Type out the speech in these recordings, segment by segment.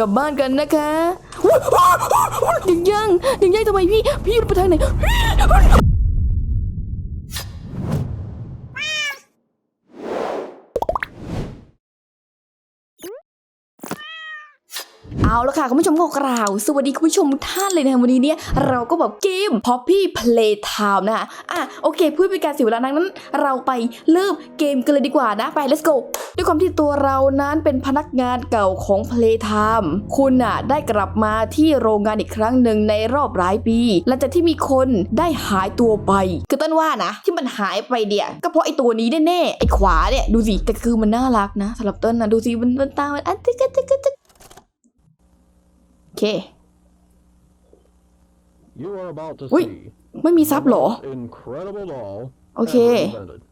กลับบ้านกันนะคะยังยังยังยังทำไมพี่ พี่ไปทางไหน เอาละค่ะคุณผู้ชมก็กล่าว สวัสดีคุณผู้ชมทุกท่านเลยนะวันนี้เนี่ยเราก็แบบเกม Poppy Playtime นะคะอะโอเคเพื่อเป็นการเสียเวลานั้น เราไปเริ่มเกมกันเลยดีกว่านะไป let's go ด้วยความที่ตัวเรานั้นเป็นพนักงานเก่าของ Playtime คุณน่ะได้กลับมาที่โรงงานอีกครั้งหนึ่งในรอบหลายปีหลังจากที่มีคนได้หายตัวไป คือต้นว่านะ ที่มันหายไปเดียก็เพราะไอตัวนี้แน่ๆไอขวาเนี่ยดูสิแต่คือมันน่ารักนะสำหรับต้นนะดูสิมันมันตามันอันตึกตึกตึก เค You are about to Wait, see ไม่มีซับเหรอ the most incredible doll โอเค ever invented.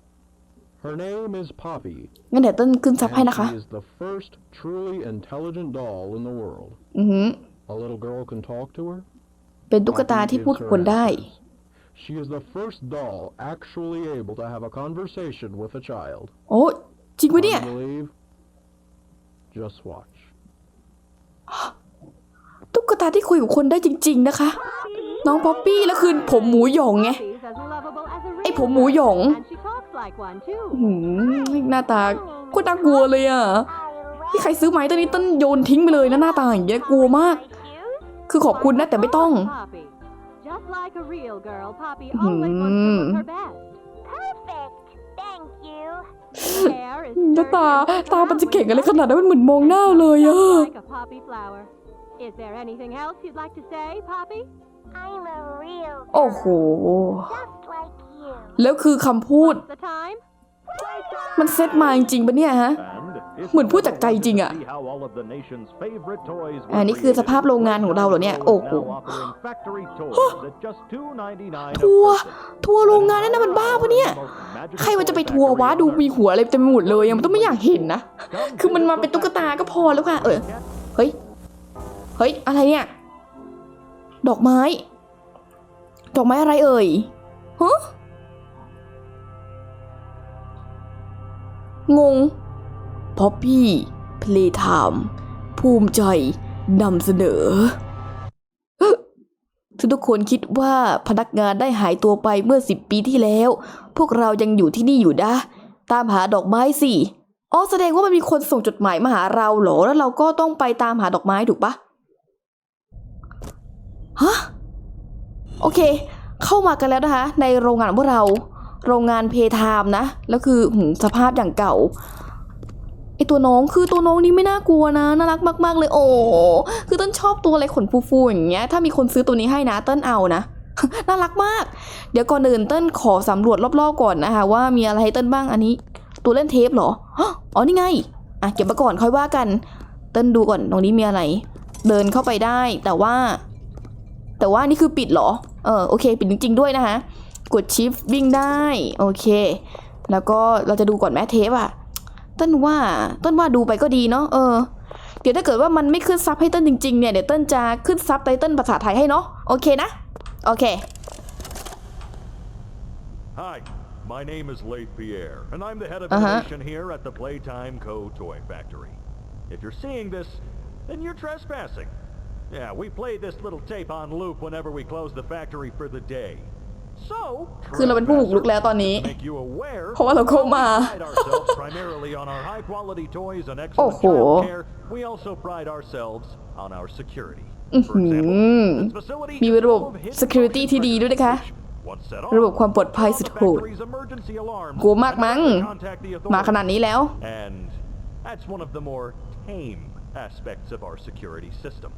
Her name is Poppy. งั้นเดี๋ยวต้นขึ้นซับ and ให้นะคะ She is the first truly intelligent doll in the world. อือหือ A little girl can talk to her. เป็นตุ๊กตา Poppy ที่ gives พูดกับ her คนได้ answers. She is the first doll actually able to have a conversation with a child. โอ้จริงปะเนี่ย Hard to believe? Just watch. ตุ๊กตาที่คุยกับคนได้จริง ๆนะคะ น้องป๊อปปี้แล้วคือผมหมูหยองไงไอ้ผมหมูหยองหืมหน้าตาโคตรน่ากลัวเลยอะที่ใครซื้อไหมตอนนี้ต้นโยนทิ้งไปเลยนะหน้าตาอย่างเงี้ยกลัวมาก คือขอบคุณนะแต่ไม่ต้อง Just like a real girl, Poppy Hmm. always wants to look her best. Perfect. Thank you. Hair is หน้าตา sturdy and ตามันจะ curly เก่งอะไรขนาดนั้นมันเหมือนมองหน้าเลยอะ just like a poppy flower. Is there anything else you'd like to say, Poppy? I'm a real โอ้โห just like you. แล้วคือคำพูด What's the time? มันเซตมาจริงๆปะเนี่ยฮะ เหมือนพูดจากใจจริงอะอันนี้คือสภาพโรงงานของเราเหรอเนี่ย โอ้โห ทัวร์ทัวร์โรงงานนั่นนะมันบ้าปะเนี่ย ใครมันจะไปทัวร์วะดูมีหัวอะไรเต็มไปหมดเลยยังต้องไม่อยากเห็นนะ คือมันมาเป็นตุ๊กตาก็พอแล้วค่ะ เออ เฮ้ย เฮ้ย อะไรเนี่ย ดอกไม้ ดอกไม้อะไรเอ่ยฮะงงพอปปี้เพลย์ไทม์ภูมิใจนำเสนอทุกทุกคนคิดว่าพนักงานได้หายตัวไปเมื่อสิบปีที่แล้ว พวกเรายังอยู่ที่นี่อยู่นะ ตามหาดอกไม้สิอ๋อแสดงว่ามันมีคนส่งจดหมายมาหาเราเหรอ แล้วเราก็ต้องไปตามหาดอกไม้ถูกปะ ฮะโอเค เข้ามากันแล้วนะคะ ในโรงงานของพวกเรา โรงงานเพทามนะ แล้วคือหืมสภาพอย่างเก่าไอตัวน้องคือตัวน้องนี่ไม่น่ากลัวนะน่ารักมาก ๆ เลย โอ้คือต้นชอบตัวอะไรขนฟูๆอย่างเงี้ยถ้ามีคนซื้อตัวนี้ให้นะต้นเอานะน่ารักมาก เดี๋ยวก่อนอื่นเต้นขอสำรวจรอบๆก่อนนะคะว่ามีอะไรให้เต้นบ้างอันนี้ ตัวเล่นเทปเหรออ๋อนี่ไงอะเก็บมาก่อนค่อยว่ากัน เต้นดูก่อนตรงนี้มีอะไร เดินเข้าไปได้แต่ว่า แต่ว่านี่คือปิดเหรอ เออโอเค ปิดจริง ๆ ด้วยนะคะ กดชิฟวิ่งได้โอเค แล้วก็เราจะดูก่อนแม่เทปอะต้นว่าต้นว่าดูไปก็ดีเนาะเออเดี๋ยวถ้าเกิดว่ามันไม่ขึ้นซับให้เต้นจริงๆเนี่ยเดี๋ยวเต้นจะขึ้นซับไตเติ้ลภาษาไทยให้เนาะโอเคนะโอเค Hi, my name is Leith Pierre, and I'm the head of Uh-huh. innovation here at the Playtime Co. Toy Factory. If you're seeing this, then you're trespassing. Yeah, we play this little tape on loop whenever we close the factory for the day. So, คือเราเป็นผู้บุกรุกแล้วตอนนี้ to make you aware, เพราะว่าเราเข้ามา we pride ourselves primarily on our high-quality toys and excellent โอ้โห child care. We also pride ourselves on our security. For example, this facility มี is ระบบ full of hidden security ที่ดีด้วยนะคะ which, once set ระบบ off, ความปลอดภัยสุดโหด factory's emergency alarms กลัวมากมั้ง and contact the มาขนาด authorities. นี้แล้ว And that's one of the more tame aspects of our security system.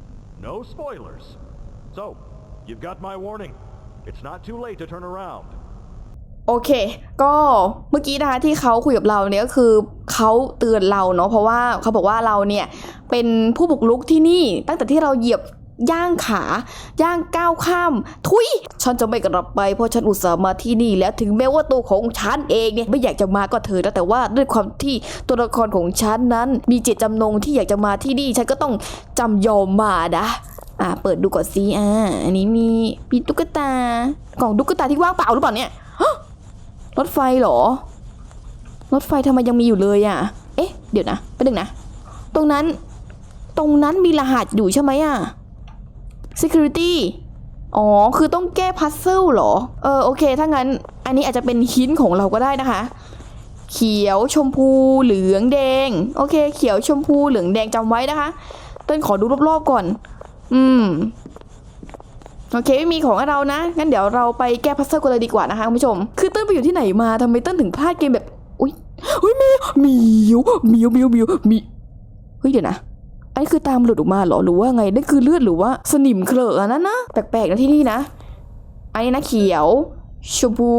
No spoilers. So, you've got my warning. It's not too late to turn around. โอเค ก็เมื่อกี้นะคะที่เขาคุยกับเราเนี่ยก็คือเขาเตือนเราเนาะเพราะว่าเขาบอกว่าเราเนี่ยเป็นผู้บุกรุกที่นี่ตั้งแต่ที่เราเหยียบ ย่างขา ย่างก้าวข้าม ทุย ฉันจะไม่กลับไปเพราะฉันอุตส่าห์มาที่นี่แล้วถึงแม้ว่าตัวของฉันเองเนี่ยไม่อยากจะมาก็เถอะนะแต่ว่าด้วยความที่ตัวละครของฉันนั้น มีเจตจำนงที่อยากจะมาที่นี่ ฉันก็ต้องจำยอมมานะอ่าเปิดดูก่อนสิอ่าอันนี้มีมีตุ๊กตากล่องตุ๊กตาที่ว่างเปล่าหรือเปล่าเนี่ยรถไฟเหรอ รถไฟทำไมยังมีอยู่เลยอะ เอ๊ะ เดี๋ยวนะไปดึงนะ ตรงนั้น ตรงนั้นมีรหัสอยู่ใช่ไหมอะ security อ๋อ คือต้องแก้พัซเซิลเหรอ เออ โอเค ถ้างั้น อันนี้อาจจะเป็นหินของเราก็ได้นะคะ เขียวชมพูเหลืองแดง โอเค เขียวชมพูเหลืองแดงจำไว้นะคะเต้นขอดูรอบๆก่อน อืม โอเค ไม่มีของให้เรานะ งั้นเดี๋ยวเราไปแก้พัซเซิลกันเลยดีกว่านะคะคุณผู้ชม คือเต้นไปอยู่ที่ไหนมาทำไมเต้นถึงพลาดเกมแบบ อุ้ยอุ้ยมีมีวมีวมีวมีวมีเฮ้ย เดี๋ยวนะ อันนี้คือตามหลุดออกมาเหรอหรือว่าไงนั่นคือเลือดหรือว่าสนิมเคลอะนั่นนะแปลกๆนะที่นี่นะอันนี้นะเขียวชมพู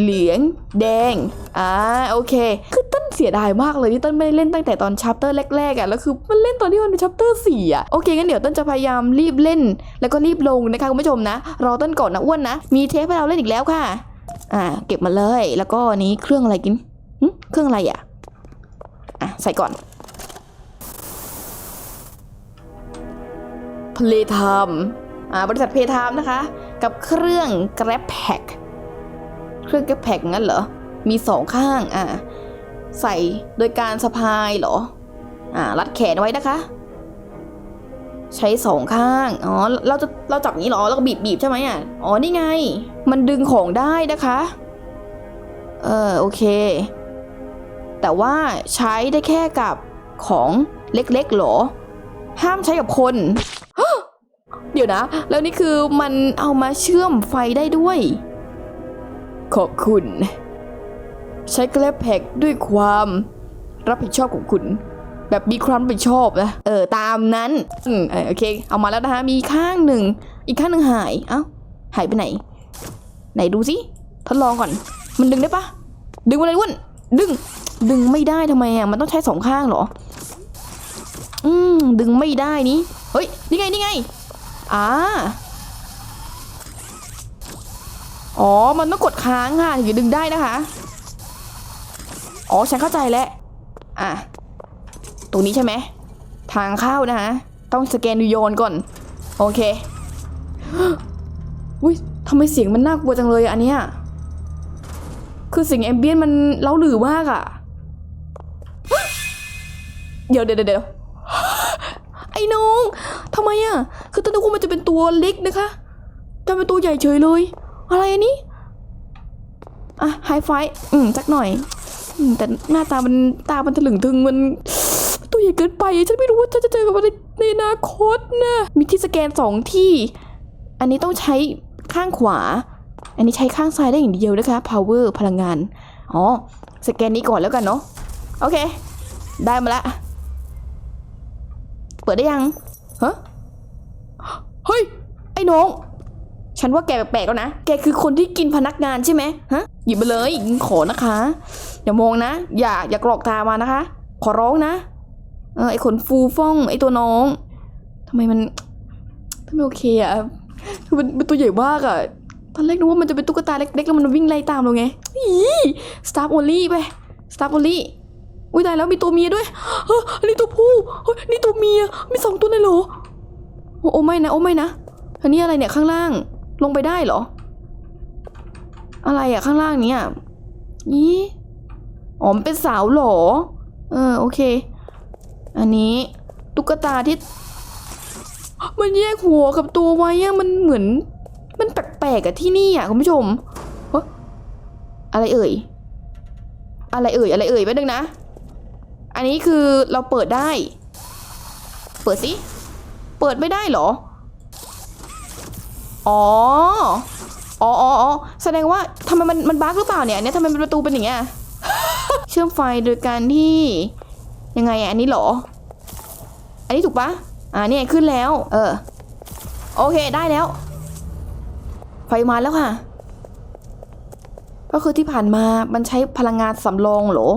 เหลืองแดง อ่า โอเค คือต้นเสียดายมากเลยที่ต้นไม่ได้เล่นตั้งแต่ตอนชัปเตอร์แรกๆอะ่ะ แล้วคือมันเล่นตอนที่มันเป็นชัปเตอร์สี่อะ โอเคงั้นเดี๋ยวต้นจะพยายามรีบเล่น แล้วก็รีบลงนะคะคุณผู้ชมนะ รอต้นก่อนนะอ้วนนะ มีเทปให้เราเล่นอีกแล้วค่ะ อ่า เก็บมาเลย แล้วก็นี้เครื่องอะไรกินเครื่องอะไรอะ อะ ใส่ก่อน เพลทามอ่าบริษัทเพลทามนะคะ กับเครื่อง Grab Pack เครื่อง Grab Pack งั้นเหรอ มีสองข้างอ่าใส่โดยการสะพายเหรออ่ารัดแขนไว้นะคะ ใช้สองข้างอ๋อเราจะเราจับอย่างนี้เหรอแล้วก็บีบบีบใช่ไหมอะอ๋อนี่ไง มันดึงของได้นะคะเออโอเค แต่ว่าใช้ได้แค่กับของเล็กๆหรอ ห้ามใช้กับคน ดี๋ยวนะ แล้วนี่คือมันเอามาเชื่อมไฟได้ด้วย ขอบคุณ ใช้แกลบแพ็กด้วยความรับผิดชอบของคุณแบบมีความรับผิดชอบนะเออตามนั้นอืมเออโอเค เอามาแล้วนะคะมีข้างหนึ่ง อีกข้างหนึ่งหาย เอ้าหายไปไหน ไหนดูสิทดลองก่อน มันดึงได้ปะดึงมาเลยอ้นดึง ดึงไม่ได้ทำไมอะมันต้องใช้สองข้างเหรอ อืมดึงไม่ได้นี่เฮ้ยนี่ไงนี่ไง อ่าอ๋อ มันต้องกดค้างค่ะถึงจะดึงได้นะคะ อ๋อ ฉันเข้าใจแล้ว อะ ตรงนี้ใช่ไหม ทางเข้านะคะ ต้องสแกนดูโยนก่อน โอเค อุ้ยทำไมเสียงมันน่ากลัวจังเลยอันเนี้ย คือเสียงแอมเบียนมันเล้าหลือมากอะ เดี๋ยวเดี๋ยวเดี๋ยว ไอ้น้องทำไมอะคือตอนนึกว่ามันจะเป็นตัวเล็กนะคะจำเป็นตัวใหญ่เฉยเลย อะไรอันนี้ อะไฮไฟว์อืมสักหน่อยอืมแต่หน้าตามันตามันถลึงทึงมัน ตัวใหญ่เกินไป ฉันไม่รู้ว่าฉันจะเจอกับมันในในอนาคตนะมีที่สแกนสองที่ อันนี้ต้องใช้ข้างขวา อันนี้ใช้ข้างซ้ายได้อย่างเดียวนะคะ power พลังงาน อ๋อ สแกนนี้ก่อนแล้วกันเนาะ โอเค ได้มาละ เปิดได้ยังฮะเฮ้ย ไอ้น้อง ฉันว่าแกแปลกๆแล้วนะ แกคือคนที่กินพนักงานใช่ไหมฮะ หยิบมาเลยขอนะคะ อย่ามองนะ อย่าอย่ากรอกตามานะคะ ขอร้องนะ เออไอขนฟูฟ่อง ไอตัวน้องทำไมมันทำไมโอเคอะคือมันเป็นตัวใหญ่มากอะตอนแรกนึกว่ามันจะเป็นตุ๊กตาเล็กๆแล้วมันวิ่งไล่ตามเราไงอีสตาร์โอลี่ไปสตาร์โอลี่ อุ้ยตายแล้วมีตัวเมียด้วยเฮ้ยอันนี้ตัวผู้เฮ้ยนี่ตัวเมียมีสองตัวเลยเหรอโอ้โอไม่นะโอ้ไม่นะอันนี้อะไรเนี่ยข้างล่างลงไปได้เหรอ อะไรอะข้างล่างเนี้ยนี่อ๋อมเป็นสาวเหรอเออโอเค อันนี้ตุ๊กตาที่ มันแยกหัวกับตัวไว้อะมันเหมือน มันแปลกๆอะที่นี่อะคุณผู้ชมอะไรเอ่ย อะไรเอ่ยอะไรเอ่ยแป๊บนึงนะ อันนี้คือเราเปิดได้ เปิดสิ เปิดไม่ได้เหรอ อ๋อ อ๋ออ๋อแสดงว่าทำไมมันมันบั๊กหรือเปล่าเนี่ยอันเนี้ยทำไมประตูเป็นอย่างเงี้ย เชื่อมไฟโดยการที่ยังไงอะอันนี้เหรอ อันนี้ถูกปะอ่าเนี่ยขึ้นแล้ว เออ โอเคได้แล้ว ไฟมาแล้วค่ะ ก็คือที่ผ่านมามันใช้พลังงานสำรองเหรอ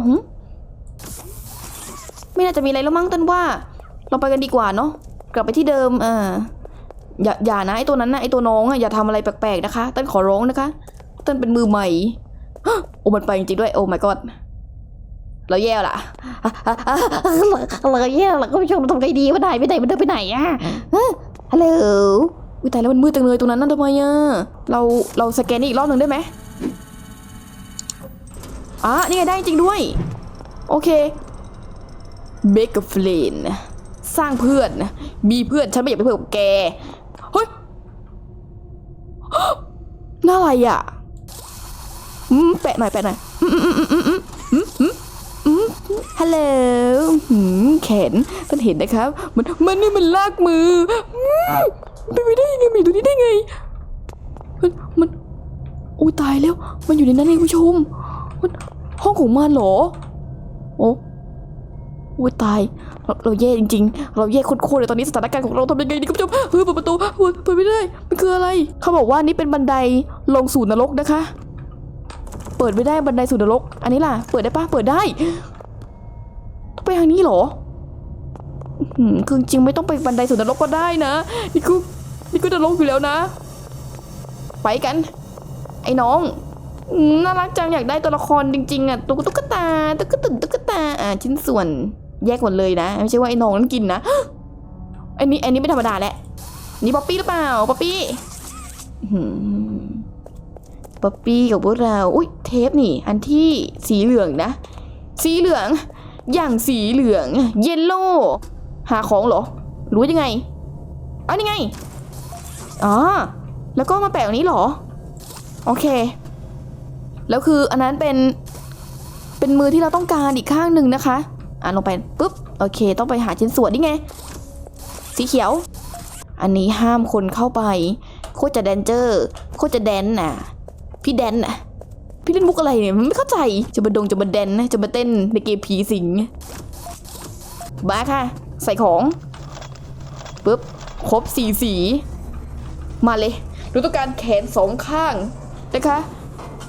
ไม่น่าจะมีอะไรแล้วมั้งต้นว่า เราไปกันดีกว่าเนาะกลับไปที่เดิมอ่าอย่าอย่านะไอตัวนั้นนะไอตัวน้องอะอย่าทำอะไรแปลกๆนะคะต้นขอร้องนะคะต้นเป็นมือใหม่โอ้มันไปจริงๆด้วยโอ้ my god เราแย่ละเราแย่เราก็ไม่ชมทำไงดีวะนายไปไหนมันเดินไปไหนอะฮัลโหลอุ้ยตายแล้วมันมืดจังเลยตรงนั้นนั่นทำไมอะเราเราสแกนนี่อีกรอบหนึ่งได้ไหมอะนี่ไงได้จริงด้วย โอเค เบกกับเฟรนสร้างเพื่อน มีเพื่อนฉันไม่อยากเป็นเพื่อนกับแก เฮ้ยน่าอะไรอะแปะหน่อยแปะหน่อยฮัลโหลแขนท่านเห็นนะครับ มันมันนี่มันลากมือเป็นไปได้ยังไงมีตัวนี้ได้ไง มันมันอุ้ยตายแล้ว มันอยู่ในนั้นเองผู้ชม มันห้องของมันเหรอ โอ้ อุ้ยตายเราเราแย่จริงๆ เราแย่โคตรๆเลยตอนนี้สถานการณ์ของเราทำยังไงดีคุณผู้ชมเฮ้ยเปิดประตูเฮ้ยเปิดไม่ได้ มันคืออะไร เขาบอกว่านี่เป็นบันไดลงสู่นรกนะคะ เปิดไม่ได้บันไดสู่นรก อันนี้ล่ะ เปิดได้ปะเปิดได้ต้องไปทางนี้เหรอหือคือจริงไม่ต้องไปบันไดสู่นรกก็ได้นะ นี่คือนี่ก็นรกอยู่แล้วนะ ไปกัน ไอ้น้องน่ารักจังอยากได้ตัวละครจริงๆอะตุ๊กตุ๊กตาตุ๊กตุนตุ๊กตาอ่าชิ้นส่วน แยกหมดเลยนะ ไม่ใช่ว่าไอ้น้องนั้นกินนะอันนี้อันนี้ไม่ธรรมดาแหละนี่ป๊อปปี้หรือเปล่าป๊อปปี้ป๊อปปี้กับพวกเราอุ้ยเทปนี่ อันที่สีเหลืองนะ สีเหลือง อย่างสีเหลืองเยลโล่หาของเหรอ รู้ยังไงอ๋อนี่ไงอ๋อแล้วก็มาแปะตรงนี้เหรอ โอเค แล้วคืออันนั้นเป็นเป็นมือที่เราต้องการอีกข้างหนึ่งนะคะ อ่านลงไปปุ๊บโอเค ต้องไปหาชิ้นส่วนนี่ไง สีเขียว อันนี้ห้ามคนเข้าไป โคตรจะแดนเจอร์ โคตรจะแดนน่ะ พี่แดนน่ะ พี่เล่นมุกอะไรเนี่ยมันไม่เข้าใจ จะมาดงจะมาแดนนะจะมาเต้นในเกมผีสิงบ้าค่ะ ใส่ของปุ๊บครบสีสี มาเลยเราต้องการแขนสองข้างนะคะ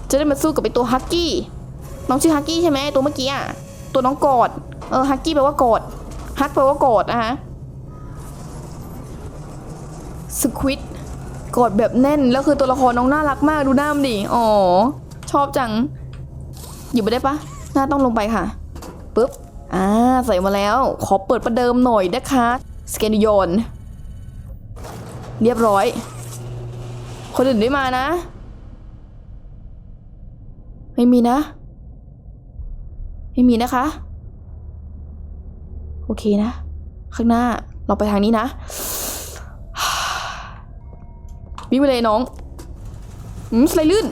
จะได้มาสู้กับไอตัวฮักกี้ น้องชื่อฮักกี้ใช่ไหมตัวเมื่อกี้อะ ตัวน้องกอด เออฮักกี้แปลว่าโกอดฮักแปลว่าโกอดนะคะสควิตกอดแบบแน่น แล้วคือตัวละครน้องน่ารักมากดูหน้ามันดิอ๋อ ชอบจังหยิบไปได้ปะหน้าต้องลงไปค่ะปุ๊บ อ่า ใส่มาแล้ว ขอเปิดประเดิมหน่อยนะคะ สแกนยอนเรียบร้อย คนอื่นไม่มานะ ไม่มีนะ ไม่มีนะคะ โอเคนะ ข้างหน้าเราไปทางนี้นะวิ่งไปเลยน้องอืมสไลลื่น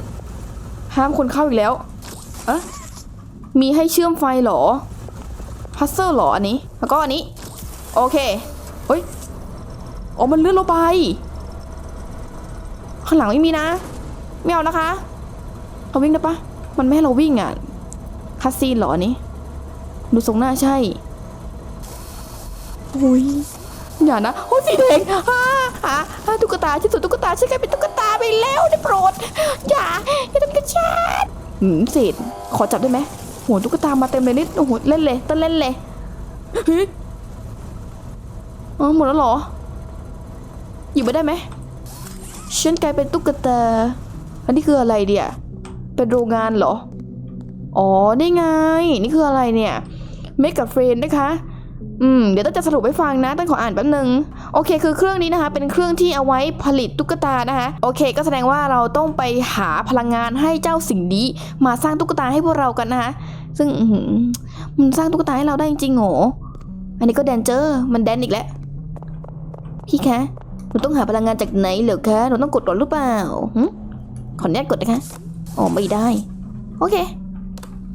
ห้ามคนเข้าอีกแล้วเอะมีให้เชื่อมไฟเหรอพัซเซอร์หรออันนี้ แล้วก็อันนี้ โอเคเฮ้ยอ๋อมันเลื่อนเราไป ข้างหลังไม่มีนะ ไม่เอานะคะเราวิ่งได้ปะมันไม่ให้เราวิ่งอะคัสซีนหรออันนี้ ดูทรงหน้าใช่ อ้ยอย่านะโอ้ยสีแดงอ่าอ่าอ่าตุ๊กตาชิ้นสวนตุ๊กตาฉันกลายเป็นตุ๊กตาไปแล้วได้โปรด อย่าอย่าทำกับฉันหืมเศษขอจับได้ไหมโหตุ๊กตามาเต็มเลยนี่โอ้โหเล่นเลยต้นเล่นเลยเฮ้ยอ๋อหมดแล้วเหรอหยิบไปได้ไหมฉันกลายเป็นตุ๊กตา อันนี้คืออะไรเดียเป็นโรงงานเหรอ อ๋อ นี่ไง นี่คืออะไรเนี่ย เมกกับเฟรนนะคะ อืมเดี๋ยวต้องจะสรุปให้ฟังนะต้องขออ่านแป๊บนึงโอเค คือเครื่องนี้นะคะ เป็นเครื่องที่เอาไว้ผลิตตุ๊กตานะคะ โอเค ก็แสดงว่าเราต้องไปหาพลังงานให้เจ้าสิ่งนี้ มาสร้างตุ๊กตาให้พวกเรากันนะคะ ซึ่งมันสร้างตุ๊กตาให้เราได้จริงๆโหอันนี้ก็แดนเจอร์มันแดนอีกแล้วพี่คะหนูต้องหาพลังงานจากไหนเหรอคะหนูต้องกดก่อนหรือเปล่าหึขออนุญาตกดนะคะอ๋อไม่ได้ โอเค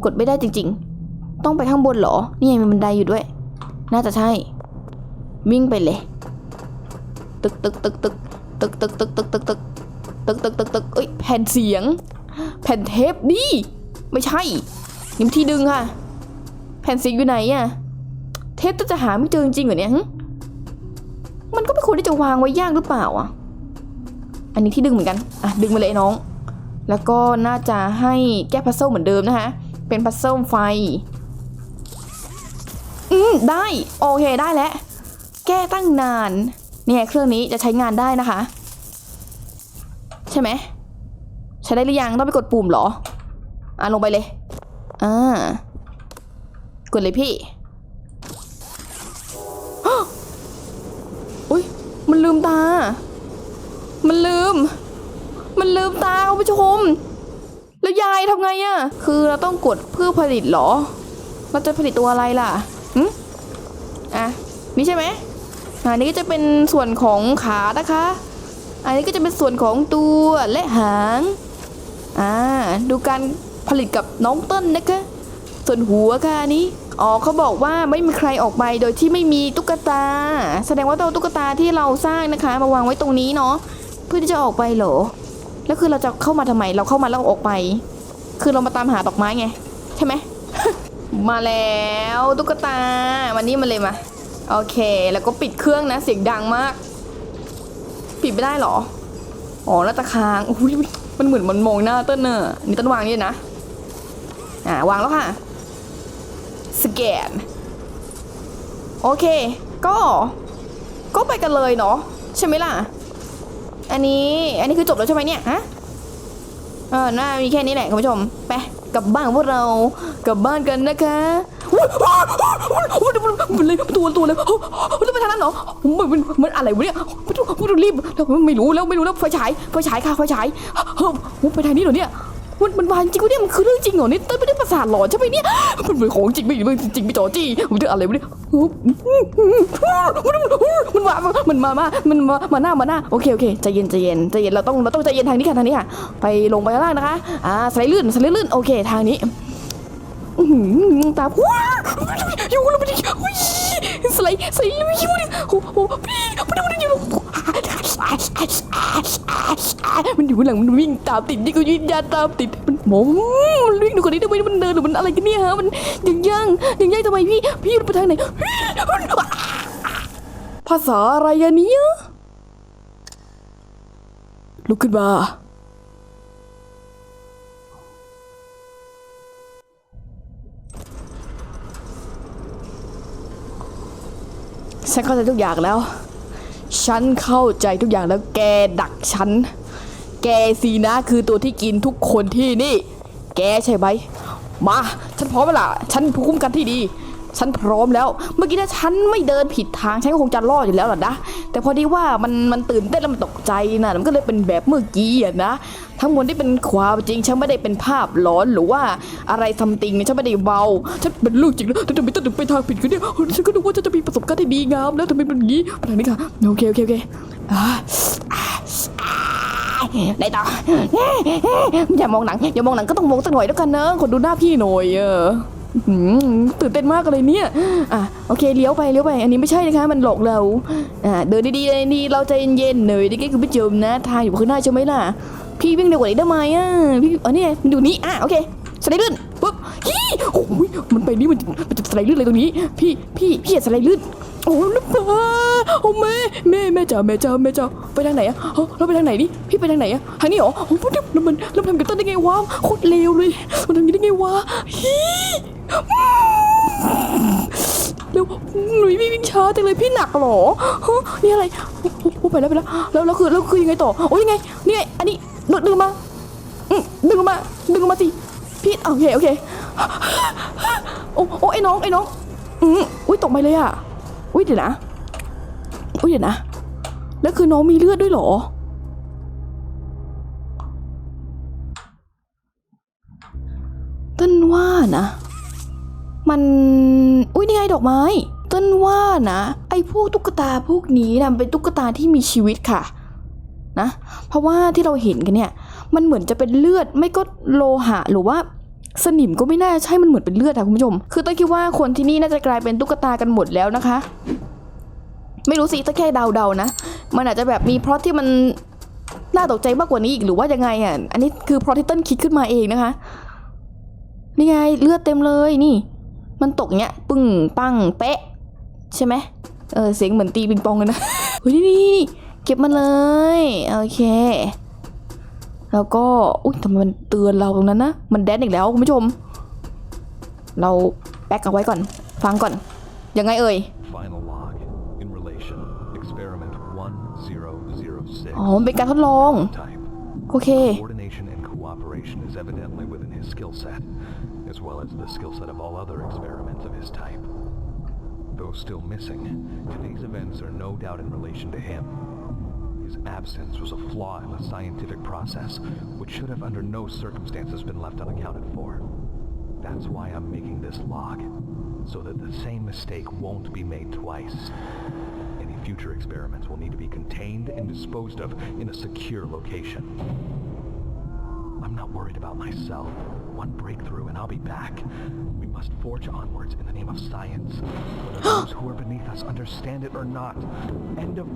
กดไม่ได้จริง ๆ ต้องไปข้างบนเหรอ นี่ไงมีบันไดอยู่ด้วย น่าจะใช่ วิ่งไปเลย ตึกตึกตึกตึกตึกตึกตึกตึกตึกตึกตึกตึกตึกตึกเอ้ยแผ่นเสียง แผ่นเทปนี่ไม่ใช่นี่มันที่ดึงค่ะ แผ่นเสียงอยู่ไหนอะเทปจะหาไม่เจอจริงๆเหรอเนี่ยมันก็ไม่ควรที่จะวางไว้ยากหรือเปล่าอะอันนี้ที่ดึงเหมือนกัน อะ ดึงมาเลยน้อง แล้วก็น่าจะให้แก้พัซเซิลเหมือนเดิมนะคะ เป็นพัซเซิลไฟ มได้ โอเคได้แล้ว แก้ตั้งนาน เนี่ยเครื่องนี้จะใช้งานได้นะคะ ใช่ไหม ใช้ได้หรือยังต้องไปกดปุ่มหรอ อะลงไปเลย อ่า กดเลยพี่อุ้ยมันลืมตา มันลืม มันลืมตาคุณผู้ชม แล้วยายทำไงอะคือเราต้องกดเพื่อผลิตหรอ เราจะผลิตตัวอะไรล่ะ หึอะ นี่ใช่ไหมอันนี้ก็จะเป็นส่วนของขานะคะ อันนี้ก็จะเป็นส่วนของตัวและหาง อ่า ดูการผลิตกับน้องเต้นนะคะ ส่วนหัวค่ะอันนี้ อ๋อเขาบอกว่าไม่มีใครออกไปโดยที่ไม่มีตุ๊กตา แสดงว่าตัวตุ๊กตาที่เราสร้างนะคะ มาวางไว้ตรงนี้เนาะ เพื่อที่จะออกไปเหรอ แล้วคือเราจะเข้ามาทำไม เราเข้ามาแล้วออกไป คือเรามาตามหาดอกไม้ไง ใช่ไหม มาแล้วตุ๊กตามานี่มาเลยมา โอเค แล้วก็ปิดเครื่องนะ เสียงดังมาก ปิดไม่ได้เหรอ อ๋อน้าตาค้างอุ้ยมันเหมือนมันมองหน้าเต้นเนอะนี่ต้นวางนี่นะ อ่าวางแล้วค่ะ สแกน โอเค ก็ ก็ไปกันเลยเนาะใช่ไหมล่ะ อันนี้ อันนี้คือจบแล้วใช่ไหมเนี่ยฮะ เออน่ามีแค่นี้แหละคุณผู้ชม ไป กลับบ้านของพวกเรา กลับบ้านกันนะคะวุ้ยวุ้ยมันมันเลยตัวตัวเลยโอ้โหแล้วไปทางนั้นเหรอมันมันมันอะไรวะเนี่ยมันต้องมันต้รีบแล้วไม่รู้แล้วไม่รู้แล้วไฟฉายไฟฉายค่ะไฟฉายเฮ้ยมันไปทางนี้เหรอเนี่ย มันมันวานจริงวะเนี่ยมันคือเรื่องจริงเหรอเนี่ยเต้ยไม่ได้ประสาทหลอนใช่ไหมเนี่ยมันเป็นของจริงไม่ไม่จริงไม่จอจี้มันจะอะไรวะเนี่ยมันมามันมามามันมามาหน้ามาหน้าโอเคโอเคใจเย็นใจเย็นใจเย็นเราต้องเราต้องใจเย็นทางนี้ค่ะทางนี้ค่ะ ไปลงไปข้างล่างนะคะอ่าสไลด์ลื่นสไลด์ลื่นโอเคทางนี้มือตาว้าอยู่แล้วมันอุ้สไลด์สไลด์ไม่คิดว่าเนี่ยโอ้โหพี่มันมันอยู่ มันอยู่ข้างหลังมันวิ่งตามติดนี่ก็ยืนยาตามติดมันหมอมันวิ่งดูคนนี้ทำไมมันเดินหรือมันอะไรกันเนี่ยฮะมันยังย่างยังย่างทำไมพี่พี่ไปทางไหนภาษาอะไรอะเนี่ยลุกขึ้นมาฉันเข้าใจทุกอย่างแล้ว ฉันเข้าใจทุกอย่างแล้วแกดักฉัน แกสีนะคือตัวที่กินทุกคนที่นี่ แกใช่ไหม มา ฉันพร้อมแล้วล่ะ ฉันผู้คุ้มกันที่ดี ฉันพร้อมแล้ว เมื่อกี้ถ้าฉันไม่เดินผิดทางฉันก็คงจะรอดอยู่แล้วล่ะนะแต่พอดีว่ามันมันตื่นเต้นแล้วมันตกใจนะมันก็เลยเป็นแบบเมื่อกี้อะนะทั้งหมดที่เป็นความจริงฉันไม่ได้เป็นภาพหลอนหรือว่าอะไรซัมติงฉันไม่ได้เบาฉันเป็นเรื่องจริงแล้วแต่ทำไมต้องถึงไปทางผิดกันเนี่ยฉันก็นึกว่าฉันจะมีประสบการณ์ที่ดีงามแล้วทำไมเป็นอย่างนี้ไปทางนี้ค่ะโอเคโอเคโอเคอ่าอ่าอ่าได้ต่ออย่ามองหนังอย่ามองหนังก็ต้องมองสักหน่อยแล้วกันเนอะคนดูหน้าพี่หน่อยเออ หืมตื่นเต้นมากเลยเนี่ย อะโอเคเลี้ยวไปเลี้ยวไป อันนี้ไม่ใช่นะคะมันหลอกเรา อ่าเดินดีๆเลยดีเราใจเย็นๆหน่อยดิแกคุณผู้ชมนะทางอยู่ข้างหน้าใช่ไหมล่ะ พี่วิ่งเร็วกว่านี้ได้ไหมอะพี่เออนี่ไงมันอยู่นี้อะโอเคสไลด์ลื่นปุ๊บฮีโอ้ยมันไปนี่มันมันจะสไลด์ลื่นเลยตรงนี้ พี่พี่พี่อย่าสไลด์ลื่น โอ้ลูกปลาโอ้แม่แม่แม่จ๋าแม่จ๋าแม่จ๋าไปทางไหนอะเอ้าเราไปทางไหนนี่พี่ไปทางไหนอะทางนี้เหรอโอ้พูดแล้วมันแล้วทำกันต้นได้ไงวะโคตรเลวเลยมันทำอย่างนี้ได้ไงวะฮีแล้วหนุ่ยวิ่งช้าจังเลยพี่หนักหรอฮะนี่อะไรโอ้ไปแล้วไปแล้วแล้วแล้วคือแล้วคือยังไงต่อโอ้ยังไงนี่ไงอันนี้ดึงมาดึงมาดึงมาสิพี่โอเคโอเคโอ้โอ้ไอ้น้องไอ้น้องอืมอุ้ยตกไปเลยอะ อุ้ยเดี๋ยวนะ อุ้ยเดี๋ยวนะ แล้วคือน้องมีเลือดด้วยเหรอ ต้นว่านะ มัน อุ้ยนี่ไงดอกไม้ ต้นว่านะ ไอ้พวกตุ๊กตาพวกนี้นะเป็นตุ๊กตาที่มีชีวิตค่ะ นะ เพราะว่าที่เราเห็นกันเนี่ย มันเหมือนจะเป็นเลือดไม่ก็โลหะหรือว่า สนิมก็ไม่น่าใช่มันเหมือนเป็นเลือดอะคุณผู้ชม คือต้นคิดว่าคนที่นี่น่าจะกลายเป็นตุ๊กตากันหมดแล้วนะคะ ไม่รู้สิถ้าแค่เดาๆนะ มันอาจจะแบบมีเพราะที่มันน่าตกใจมากกว่านี้อีกหรือว่ายังไงอะ อันนี้คือเพราะที่ต้นคิดขึ้นมาเองนะคะ นี่ไงเลือดเต็มเลยนี่ มันตกเนี้ยปึ้งปังเป๊ะ ใช่ไหมเออเสียงเหมือนตีปิงปองเลยนะเฮ้ยนี่นี่เก็บมันเลย โอเค แล้วก็อุ้ยทำไมมันเตือนเราตรงนั้นนะ มันแดนอีกแล้วคุณผู้ชม เราแบ็กเอาไว้ก่อน ฟังก่อน ยังไงเอ่ย Final log. In relation, experiment 1006. อ๋อมันเป็นการทดลอง Type. โอเค Coordination and cooperation is evidently within his skill set, as well as the skill set of all other experiments of his type. Though still missing, today's events are no doubt in relation to him. Absence was a flaw in the scientific process, which should have under no circumstances been left unaccounted for. That's why I'm making this log, so that the same mistake won't be made twice. Any future experiments will need to be contained and disposed of in a secure location. I'm not worried about myself. One breakthrough and I'll be back. We must forge onwards in the name of science. Whether those who are beneath us understand it or not. End of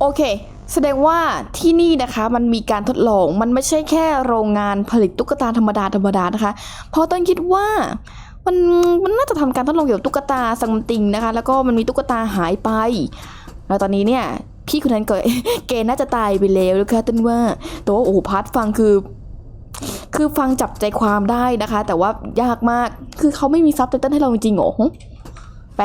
โอเค แสดงว่าที่นี่นะคะมันมีการทดลองมันไม่ใช่แค่โรงงานผลิตตุ๊กตาธรรมดาธรรมดานะคะ เพราะต้นคิดว่ามันมันน่าจะทำการทดลองเกี่ยวกับตุ๊กตาซัมติงนะคะ แล้วก็มันมีตุ๊กตาหายไป แล้วตอนนี้เนี่ยพี่คนนั้นก็เกณฑ์น่าจะตายไปแล้วนะคะต้นว่าแต่ว่าโอ้โหพาร์ทฟังคือ คือฟังจับใจความได้นะคะ แต่ว่ายากมากคือเขาไม่มีซับไตเติลให้เราจริงๆเหรอไป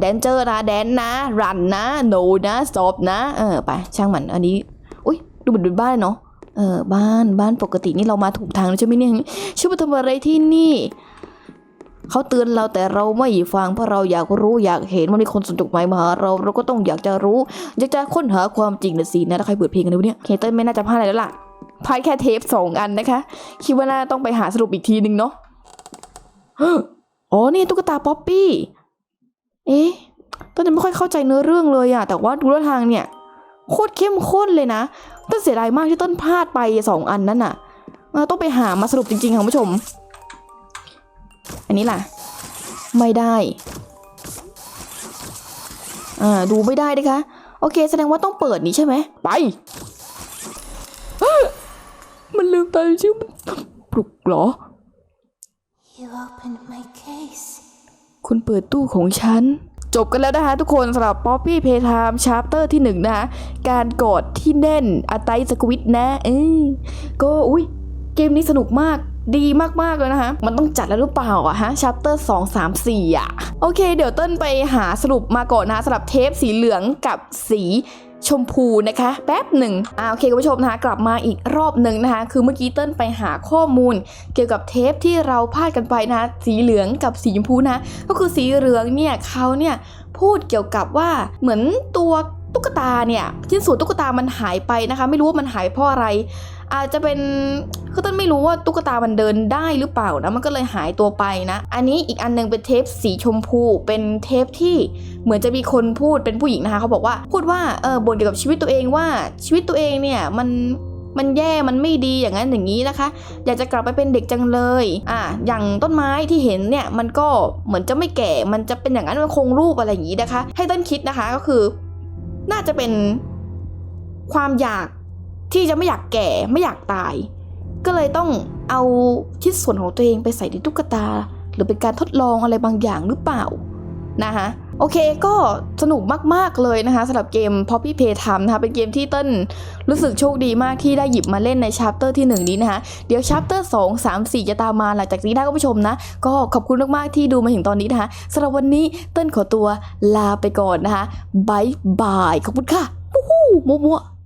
แดนเจอร์นะแดนนะรันนะโนนะสอปนะเออไปช่างมันอันนี้อุ้ยดูเหมือนเป็นบ้านเนาะเออบ้านบ้านปกตินี่เรามาถูกทางแล้วใช่ไหมเนี่ยชื่อมาทำอะไรที่นี่เขาเตือนเราแต่เราไม่ฟังเพราะเราอยากรู้อยากเห็นมันมีคนส่งจดหมายมาหาเราเราก็ต้องอยากจะรู้ อยากจะค้นหาความจริงนะสินะถ้าใครเปิดเพลงกันดูเนี่ยเคเตอร์ไม่น่าจะพลาดอะไรแล้วล่ะพลาดแค่เทปสองอันนะคะคิดว่าน่าต้องไปหาสรุปอีกทีนึงเนาะอ๋อนี่ตุ๊กตาป๊อปปี้ เอ๊ะต้นจะไม่ค่อยเข้าใจเนื้อเรื่องเลยอะแต่ว่าดูทาทางเนี่ยโคตรเข้มข้นเลยนะ ต้นเสียดายมากที่ต้นพลาดไปสองอันนั้นน่ะเออต้องไปหามาสรุปจริงๆค่ะคุณผู้ชม อันนี้ล่ะ ไม่ได้อ่าดูไม่ได้นะคะ โอเค แสดงว่าต้องเปิดนี้ใช่ไหม ไป มันลืมตาชื่อมันปลุกเหรอ You opened my case. คุณเปิดตู้ของฉัน จบกันแล้วนะคะทุกคนสำหรับ Poppy Playtime Chapter ที่ 1 นะคะ การกอดที่แน่นอาไตสควิตนะเออก็อุ้ยเกมนี้สนุกมากดีมาก ๆ เลยนะคะ มันต้องจัดแล้วหรือเปล่าอะฮะ Chapter 2 3 4อะโอเค เดี๋ยวเต้นไปหาสรุปมาก่อนนะสำหรับเทปสีเหลืองกับสี ชมพูนะคะ แป๊บหนึ่งอ่าโอเคคุณผู้ชมนะคะ กลับมาอีกรอบหนึ่งนะคะ คือเมื่อกี้เต้นไปหาข้อมูล เกี่ยวกับเทปที่เราพลาดกันไปนะคะสีเหลืองกับสีชมพูนะ ก็คือสีเหลืองเนี่ยเขาเนี่ยพูดเกี่ยวกับว่าเหมือนตัวตุ๊กตาเนี่ยชิ้นส่วนตุ๊กตามันหายไปนะคะ ไม่รู้ว่ามันหายเพราะอะไรอาจจะเป็นคือต้นไม่รู้ว่าตุ๊กตามันเดินได้หรือเปล่านะมันก็เลยหายตัวไปนะ อันนี้อีกอันหนึงเป็นเทปสีชมพู เป็นเทปที่เหมือนจะมีคนพูดเป็นผู้หญิงนะคะเขาบอกว่าพูดว่าเออบ่นเกี่ยวกับชีวิตตัวเองว่าชีวิตตัวเองเนี่ยมันมันแย่มันไม่ดีอย่างนั้นอย่างนี้นะคะ อยากจะกลับไปเป็นเด็กจังเลย อะอย่างต้นไม้ที่เห็นเนี่ยมันก็เหมือนจะไม่แก่ มันจะเป็นอย่างนั้นมันคงรูปอะไรอย่างนี้นะคะ ให้ต้นคิดนะคะก็คือ น่าจะเป็นความอยาก ที่จะไม่อยากแก่ไม่อยากตาย ก็เลยต้องเอาชิ้นส่วนของตัวเองไปใส่ในตุ๊กตา หรือเป็นการทดลองอะไรบางอย่างหรือเปล่านะคะโอเคก็สนุกมาก ๆ เลยนะคะสำหรับเกม Poppy Playtime นะคะเป็นเกมที่เต้นรู้สึกโชคดีมากที่ได้หยิบมาเล่นในชัปเตอร์ที่ 1 นี้นะคะ เดี๋ยวชัปเตอร์2 3 4 จะตามมาหลังจากนี้นะคุณผู้ชมนะ ก็ขอบคุณมาก ๆ ที่ดูมาถึงตอนนี้นะคะสำหรับวันนี้เต้นขอตัวลาไปก่อนนะคะบายบาย ขอบคุณค่ะวู้มัวๆ